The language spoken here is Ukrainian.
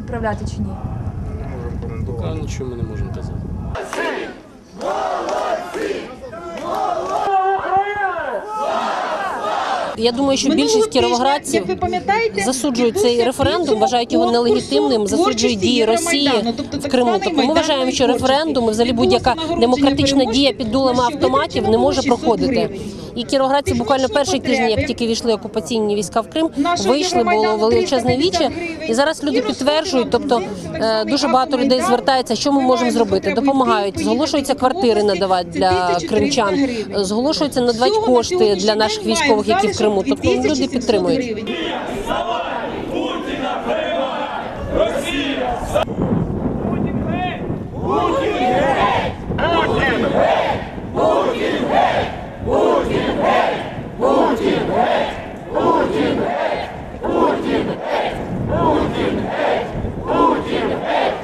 відправляти чи ні? Можемо коментувати. Нічого ми не можемо казати. Я думаю, що Минулого більшість тижня, кіровоградців як ви пам'ятаєте, засуджують цей відбувся референдум, підсумок вважають його нелегітимним, засуджують дії Росії тобто в так Криму. званий Тобто ми Майдан вважаємо, що творчості. референдум, і взагалі будь-яка нагородження демократична дія під дулами автоматів не може 600 проходити. гривень. І кіровоградці буквально перший тиждень, як тільки війшли окупаційні війська в Крим, вийшли, було величезне віче. І зараз люди підтверджують, тобто е, дуже багато людей звертається, що ми можемо зробити. Допомагають, зголошуються квартири надавати для кримчан, зголошуються надавати кошти для наших військових, які в Криму. Тобто люди 2700 підтримують. гривень.